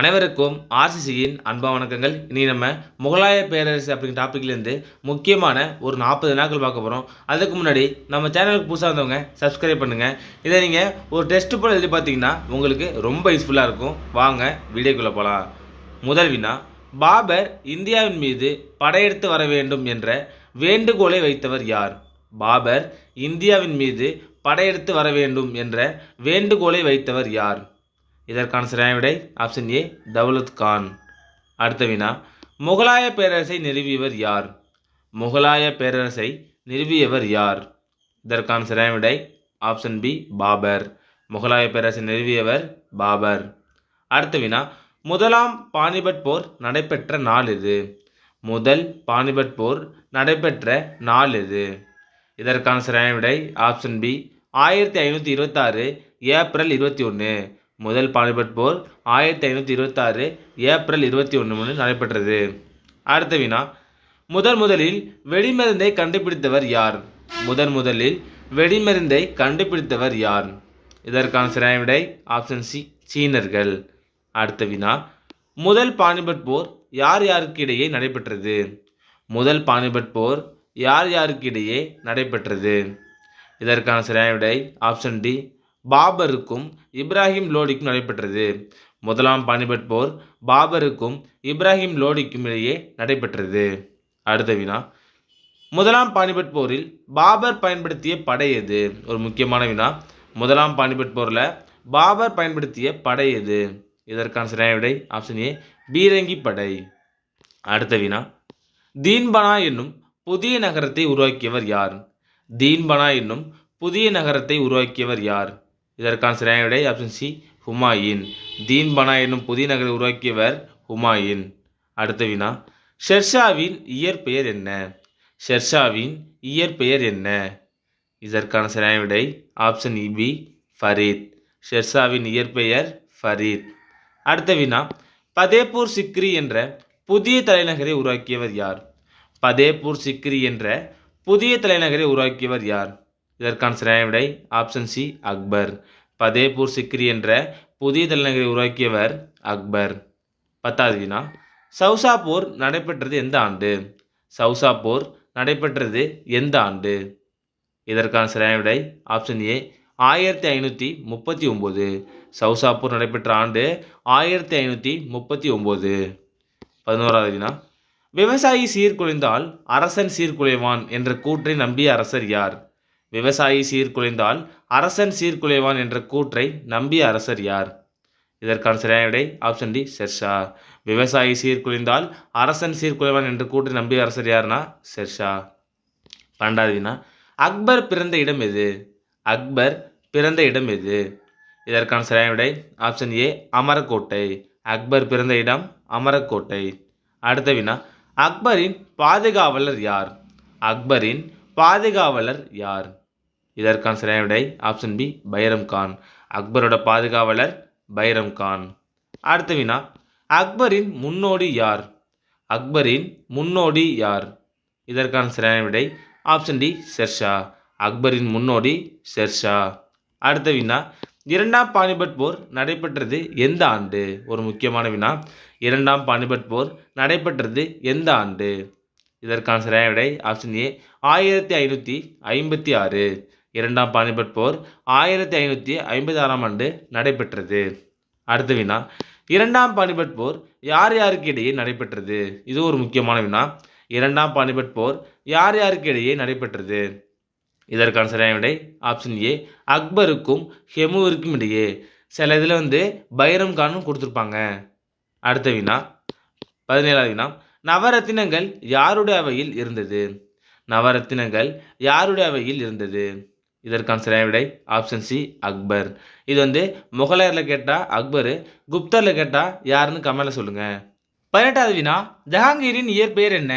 அனைவருக்கும் ஆர்சிசியின் அன்பா வணக்கங்கள். இனி நம்ம முகலாய பேரரசு அப்படிங்கிற டாப்பிக்லேருந்து முக்கியமான ஒரு நாற்பது நாட்கள் பார்க்க போகிறோம் அதுக்கு முன்னாடி நம்ம சேனலுக்கு புதுசாக இருந்தவங்க சப்ஸ்கிரைப் பண்ணுங்கள் இதை நீங்கள் ஒரு டெஸ்ட் போல் எழுதி பார்த்தீங்கன்னா உங்களுக்கு ரொம்ப யூஸ்ஃபுல்லாக இருக்கும். வாங்க வீடியோக்குள்ளே போகலாம் முதல் வினா பாபர் இந்தியாவின் மீது படையெடுத்து வர வேண்டும் என்ற வேண்டுகோளை வைத்தவர் யார்? பாபர் இந்தியாவின் மீது படையெடுத்து வர வேண்டும் என்ற வேண்டுகோளை வைத்தவர் யார்? இதற்கான சரியான விடை ஆப்ஷன் ஏ தௌலத் கான். அடுத்த வினா முகலாய பேரரசை நிறுவியவர் யார்? முகலாய பேரரசை நிறுவியவர் யார்? இதற்கான சரியான விடை ஆப்ஷன் பி பாபர். முகலாய பேரரசை நிறுவியவர் பாபர். அடுத்த வினா முதலாம் பானிபட் போர் நடைபெற்ற நாள் இது முதல் பானிபட் போர் நடைபெற்ற நாள் இது இதற்கான சரியான விடை ஆப்ஷன் பி ஆயிரத்தி ஐநூற்றி இருபத்தாறு ஏப்ரல் இருபத்தி ஒன்று முதல் பானிபட் போர் ஆயிரத்தி ஐநூற்றி இருபத்தாறு ஏப்ரல் இருபத்தி ஒன்று நடைபெற்றது. அடுத்த வினா முதன் முதலில் வெடிமருந்தை கண்டுபிடித்தவர் யார்? முதன் முதலில் வெடிமருந்தை கண்டுபிடித்தவர் யார்? இதற்கான சரியான விடை ஆப்ஷன் சி சீனர்கள். அடுத்த வினா முதல் பானிபட் போர் யார் யாருக்கு இடையே நடைபெற்றது? முதல் பானிபட் போர் யார் யாருக்கு இடையே நடைபெற்றது? இதற்கான சரியான விடை ஆப்ஷன் டி பாபருக்கும் இப்ராஹிம் லோடிக்கும் நடைபெற்றது. முதலாம் பானிபட் போர் பாபருக்கும் இப்ராஹிம் லோடிக்கும் இடையே நடைபெற்றது. அடுத்த வினா. முதலாம் பானிபட் போரில் பாபர் பயன்படுத்திய படை எது? ஒரு முக்கியமான வினா. முதலாம் பானிபட் போரில் பாபர் பயன்படுத்திய படை எது? இதற்கான சரியான விடை ஆப்ஷன் ஏ பீரங்கி படை. அடுத்த வினா. தீன்பனா என்னும் புதிய நகரத்தை உருவாக்கியவர் யார்? தீன்பனா என்னும் புதிய நகரத்தை உருவாக்கியவர் யார்? இதற்கான சரியான விடை ஆப்ஷன் சி ஹுமாயின். தீன்பனா என்னும் புதிய நகரை உருவாக்கியவர் ஹுமாயூன். அடுத்த வினா ஷெர்ஷாவின் இயற்பெயர் என்ன? ஷெர்ஷாவின் இயற்பெயர் என்ன? இதற்கான சரியான விடை ஆப்ஷன் இபி ஃபரீத். ஷெர்ஷாவின் இயற்பெயர் ஃபரீத். அடுத்த வினா பதேப்பூர் சிக்ரி என்ற புதிய தலைநகரை உருவாக்கியவர் யார்? பதேப்பூர் சிக்ரி என்ற புதிய தலைநகரை உருவாக்கியவர் யார்? இதற்கான சரியான விடை ஆப்ஷன் சி அக்பர். பதேபூர் சிக்ரி என்ற புதிய தலைநகரை உருவாக்கியவர் அக்பர். பத்தாவது வினா. சௌசா போர் நடைபெற்றது எந்த ஆண்டு? சௌசா போர் நடைபெற்றது எந்த ஆண்டு? இதற்கான சரியான விடை ஆப்ஷன் ஏ ஆயிரத்தி ஐநூற்றி முப்பத்தி ஒம்பது. சவுசா போர் நடைபெற்ற ஆண்டு ஆயிரத்தி ஐநூற்றி முப்பத்தி ஒம்பது. பதினோராவது வினா. விவசாயி சீர்குலைந்தால் அரசன் சீர்குலைவான் என்ற கூற்றை நம்பிய அரசர் யார்? விவசாயி சீர்குலைந்தால் அரசன் சீர்குலைவான் என்ற கூற்றை நம்பிய அரசர் யார்? இதற்கான சரியான விடை ஆப்ஷன் டி ஷெர்ஷா. விவசாயி சீர்குலைந்தால் அரசன் சீர்குலைவான் என்ற கூற்றை நம்பிய அரசர் யாருன்னா ஷெர்ஷா. பன்னெண்டாவது வினா. அக்பர் பிறந்த இடம் எது? அக்பர் பிறந்த இடம் எது? இதற்கான சரியான விடை ஆப்ஷன் ஏ அமரக்கோட்டை. அக்பர் பிறந்த இடம் அமரக்கோட்டை. அடுத்த வினா. அக்பரின் பாதுகாவலர் யார்? அக்பரின் பாதுகாவலர் யார்? இதற்கான சரியான விடை ஆப்ஷன் பி பைரம் கான். அக்பரோட பாதுகாவலர் பைரம் கான். அடுத்த வினா அக்பரின் முன்னோடி யார்? அக்பரின் முன்னோடி யார்? இதற்கான சரியான விடை ஆப்ஷன் டி ஷெர்ஷா. அக்பரின் முன்னோடி ஷெர்ஷா. அடுத்த வினா இரண்டாம் பானிபட் போர் நடைபெற்றது எந்த ஆண்டு? ஒரு முக்கியமான வினா இரண்டாம் பானிபட் போர் நடைபெற்றது எந்த ஆண்டு? இதற்கான சரியான விடை ஆப்ஷன் ஏ ஆயிரத்தி ஐநூற்றி ஐம்பத்தி ஆறு. இரண்டாம் பானிபட் போர் ஆயிரத்தி ஐநூற்றி ஐம்பத்தி ஆறாம் ஆண்டு நடைபெற்றது. அடுத்த வினா இரண்டாம் பானிபட் போர் யார் யாருக்கு இடையே நடைபெற்றது? இது ஒரு முக்கியமான வினா. இரண்டாம் பானிபட் போர் யார் யாருக்கு இடையே நடைபெற்றது? இதற்கான சரியான விடை ஆப்ஷன் ஏ அக்பருக்கும் ஹெமுவிற்கும் இடையே. சில இதில் வந்து பைரம் கானும் கொடுத்துருப்பாங்க. அடுத்த வினா பதினேழாவது வினா நவரத்தினங்கள் யாருடைய அவையில் இருந்தது? நவரத்தினங்கள் யாருடைய அவையில் இருந்தது? இதற்கான சரியான விடை ஆப்ஷன் சி அக்பர். இது வந்து முகலாயரில் கேட்டால் அக்பர் குப்தரில் கேட்டால் யாருன்னு கமெண்ட்ல சொல்லுங்கள் பதினெட்டாவது வினா ஜஹாங்கீரின் இயற்பெயர் என்ன?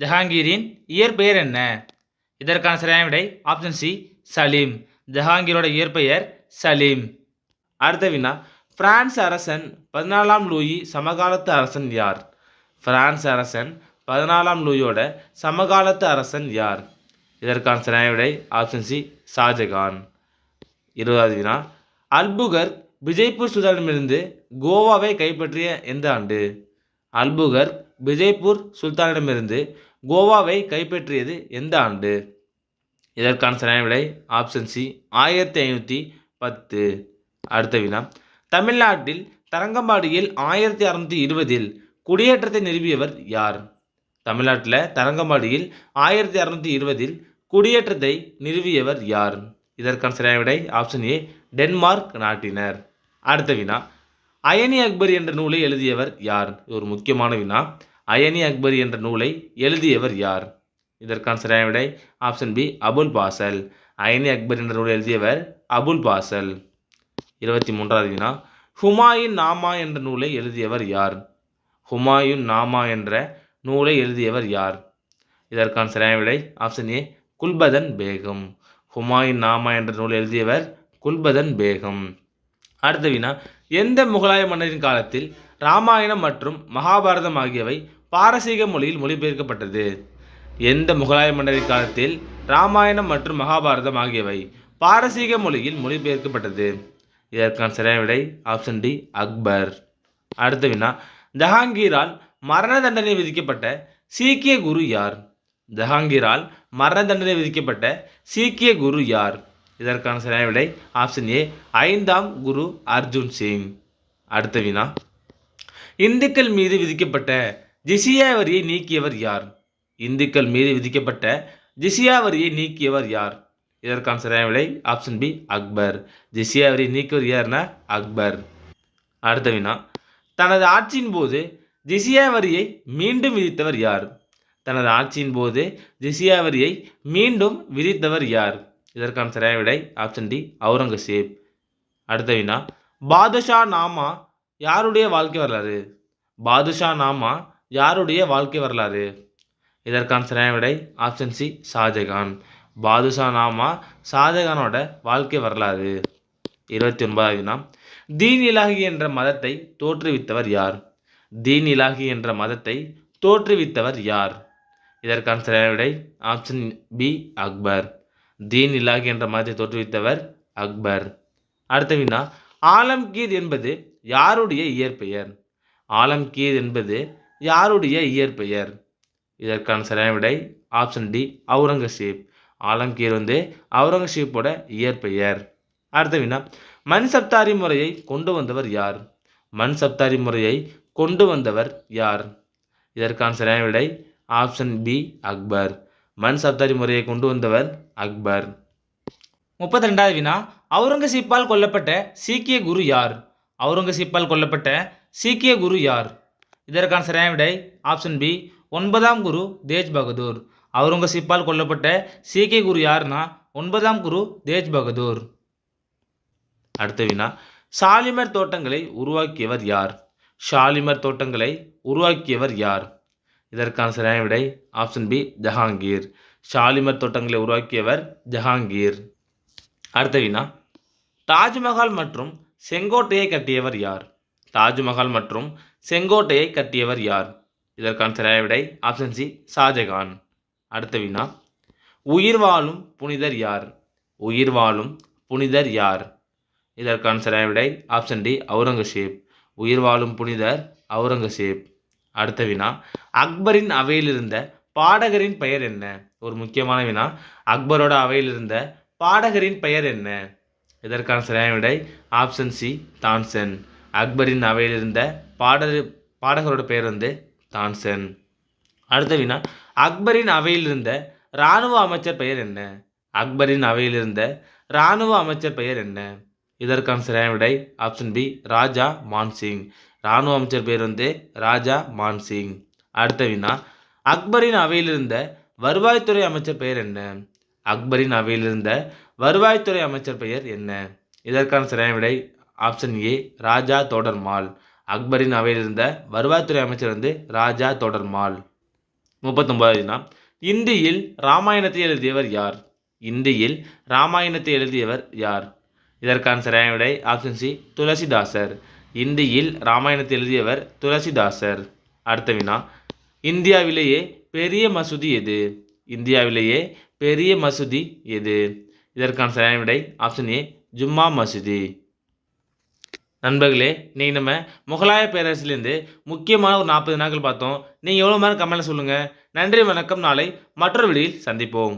ஜஹாங்கீரின் இயற்பெயர் என்ன? இதற்கான சரியான விடை ஆப்ஷன் சி சலீம். ஜஹாங்கீரோட இயற்பெயர் சலீம். அடுத்த வினா பிரான்ஸ் அரசன் பதினாலாம் லூயி சமகாலத்து அரசன் யார்? பிரான்ஸ் அரசன் பதினாலாம் லூயோட சமகாலத்து அரசன் யார்? இதற்கான சரியான விடை ஆப்ஷன் சி ஷாஜகான். இருபதாவது வினா. அல்புகர் விஜய்பூர் சுல்தானிடமிருந்து கோவாவை கைப்பற்றிய எந்த ஆண்டு? அல்புகர் விஜய்பூர் சுல்தானிடமிருந்து கோவாவை கைப்பற்றியது எந்த ஆண்டு? இதற்கான சரியான விடை ஆப்ஷன் சி ஆயிரத்தி ஐநூற்றி பத்து. அடுத்த வினா. தமிழ்நாட்டில் தரங்கம்பாடியில் ஆயிரத்தி அறநூற்றி இருபதில் குடியேற்றத்தை நிறுவியவர் யார்? தமிழ்நாட்டில் தரங்கம்பாடியில் ஆயிரத்தி அறுநூத்தி இருபதில் குடியேற்றத்தை நிறுவியவர் யார்? இதற்கான சரியான விடை ஆப்ஷன் ஏ டென்மார்க் நாட்டினர். அடுத்த வினா அயனி அக்பர் என்ற நூலை எழுதியவர் யார்? இது ஒரு முக்கியமான வினா. அயனி அக்பர் என்ற நூலை எழுதியவர் யார்? இதற்கான சரியான விடை ஆப்ஷன் பி அபுல் பாசல். அயனி அக்பர் என்ற நூலை எழுதியவர் அபுல் பாசல். இருபத்தி மூன்றாவது வினா ஹுமாயூன் நாமா என்ற நூலை எழுதியவர் யார்? ஹுமாயூன் நாமா என்ற நூலை எழுதியவர் யார்? இதற்கான சரியான விடை ஆப்ஷன் ஏ குல்பதன் பேகம். ஹுமாயூன் நாமா என்ற நூலை எழுதியவர் குல்பதன் பேகம். அடுத்த வினா எந்த முகலாய மன்னரின் காலத்தில் ராமாயணம் மற்றும் மகாபாரதம் ஆகியவை பாரசீக மொழியில் மொழிபெயர்க்கப்பட்டது? எந்த முகலாய மன்னரின் காலத்தில் ராமாயணம் மற்றும் மகாபாரதம் ஆகியவை பாரசீக மொழியில் மொழிபெயர்க்கப்பட்டது? இதற்கான சரியான விடை ஆப்ஷன் டி அக்பர். அடுத்த வினா ஜஹாங்கீரால் மரண தண்டனை விதிக்கப்பட்ட சீக்கிய குரு யார்? ஜஹாங்கீரால் மரண தண்டனை விதிக்கப்பட்ட சீக்கிய குரு யார்? இதற்கான சரியான விடை ஆப்ஷன் ஏ ஐந்தாம் குரு அர்ஜுன் சிங் அடுத்த வினா இந்துக்கள் மீது விதிக்கப்பட்ட ஜிசியா வரியை நீக்கியவர் யார்? இந்துக்கள் மீது விதிக்கப்பட்ட ஜிசியா வரியை நீக்கியவர் யார்? இதற்கான சரியான விடை ஆப்ஷன் பி அக்பர். ஜிசியா வரியை நீக்கியவர் யார்னா அக்பர். அடுத்த வினா தனது ஆட்சியின் போது ஜிசியா வரியை மீண்டும் விதித்தவர் யார்? தனது ஆட்சியின் போது ஜிசியா வரியை மீண்டும் விதித்தவர் யார்? இதற்கான சரியான விடை ஆப்ஷன் டி அவுரங்கசீப். அடுத்த வினா பாதுஷா நாமா யாருடைய வாழ்க்கை வரலாறு? பாதுஷா நாமா யாருடைய வாழ்க்கை வரலாறு? இதற்கான சரியான விடை ஆப்ஷன் சி ஷாஜகான். பாதுஷா நாமா ஷாஜகானோட வாழ்க்கை வரலாறு. இருபத்தி ஒன்பதாவது வினா தீன் இலாகி என்ற மதத்தை தோற்றுவித்தவர் யார்? தீன் இலாகி என்ற மதத்தை தோற்றுவித்தவர் யார்? இதற்கான சரியான விடை ஆப்ஷன் பி அக்பர். தீன் இலாகி என்ற மதத்தை தோற்றுவித்தவர் அக்பர். அடுத்த வினா ஆலம்கீர் என்பது யாருடைய இயற்பெயர்? ஆலம்கீர் என்பது யாருடைய இயற்பெயர்? இதற்கான சரியான விடை ஆப்ஷன் டி அவுரங்கசீப். ஆலம்கீர் வந்து அவுரங்கசீப்போட இயற்பெயர். அடுத்த வினா மண் சப்தாரி முறையை கொண்டு வந்தவர் யார்? மண் சப்தாரி முறையை கொண்டு வந்தவர் யார்? இதற்கான சரியான விடை ஆப்ஷன் பி அக்பர். மண் சப்தாரி முறையை கொண்டு வந்தவர் அக்பர். முப்பத்தி ரெண்டாவது வினா அவுரங்கசீப்பால் கொல்லப்பட்ட சீக்கிய குரு யார்? அவுரங்கசீப்பால் கொல்லப்பட்ட சீக்கிய குரு யார்? இதற்கான சரியான விடை? ஆப்ஷன் பி ஒன்பதாம் குரு தேஜ் பகதூர் அவுரங்கசீப்பால் கொல்லப்பட்ட சீக்கிய குரு யாருன்னா ஒன்பதாம் குரு தேஜ் பகதூர் அடுத்த வினா. ஷாலிமர் தோட்டங்களை உருவாக்கியவர் யார்? ஷாலிமர் தோட்டங்களை உருவாக்கியவர் யார்? இதற்கான சரியான விடை ஆப்ஷன் பி ஜஹாங்கீர். ஷாலிமர் தோட்டங்களை உருவாக்கியவர் ஜஹாங்கீர். அடுத்த வினா. தாஜ்மஹால் மற்றும் செங்கோட்டையை கட்டியவர் யார்? தாஜ்மஹால் மற்றும் செங்கோட்டையை கட்டியவர் யார்? இதற்கான சரியான விடை ஆப்ஷன் சி ஷாஜகான். அடுத்த வினா. உயிர் வாழும் புனிதர் யார்? உயிர் வாழும் புனிதர் யார்? இதற்கான சரியான விடை ஆப்ஷன் டி அவுரங்கசீப். உயிர் வாழும் புனிதர் அவுரங்கசீப். அடுத்த வினா அக்பரின் அவையில் இருந்த பாடகரின் பெயர் என்ன? ஒரு முக்கியமான வினா அக்பரோட அவையில் இருந்த பாடகரின் பெயர் என்ன? இதற்கான சரியான விடை ஆப்ஷன் சி தான்சன். அக்பரின் அவையில் இருந்த பாடல் பாடகரோட பெயர் வந்து தான்சன். அடுத்த வினா அக்பரின் அவையில் இருந்த இராணுவ அமைச்சர் பெயர் என்ன? அக்பரின் அவையில் இருந்த இராணுவ அமைச்சர் பெயர் என்ன? இதற்கான சரியான விடை ஆப்ஷன் பி ராஜா மான்சிங். இராணுவ அமைச்சர் பெயர் வந்து ராஜா மான்சிங். அடுத்த வினா அக்பரின் அவையில் இருந்த வருவாய்த்துறை அமைச்சர் பெயர் என்ன? அக்பரின் அவையில் இருந்த வருவாய்த்துறை அமைச்சர் பெயர் என்ன? இதற்கான சரியான விடை ஆப்ஷன் ஏ ராஜா தொடர்மால். அக்பரின் அவையிலிருந்த வருவாய்த்துறை அமைச்சர் வந்து ராஜா தொடர்மால். முப்பத்தொன்பதாவது வினா இந்தியில் ராமாயணத்தை எழுதியவர் யார்? இந்தியில் ராமாயணத்தை எழுதியவர் யார்? இதற்கான சரியான விடை ஆப்ஷன் சி துளசிதாசர். இந்தியில் ராமாயணத்தை எழுதியவர் துளசிதாசர். அடுத்த வினா இந்தியாவிலேயே பெரிய மசூதி எது? இந்தியாவிலேயே பெரிய மசூதி எது? இதற்கான சரியான விடை ஆப்ஷன் ஏ ஜும்மா மசூதி. நண்பர்களே நீங்கள் நம்ம முகலாய பேரரசிலேருந்து முக்கியமான ஒரு நாற்பது நாட்கள் பார்த்தோம். நீங்கள் எவ்வளோ நேரம் கமெண்ட்டில் சொல்லுங்கள் நன்றி வணக்கம். நாளை மற்றொரு வீடியில் சந்திப்போம்.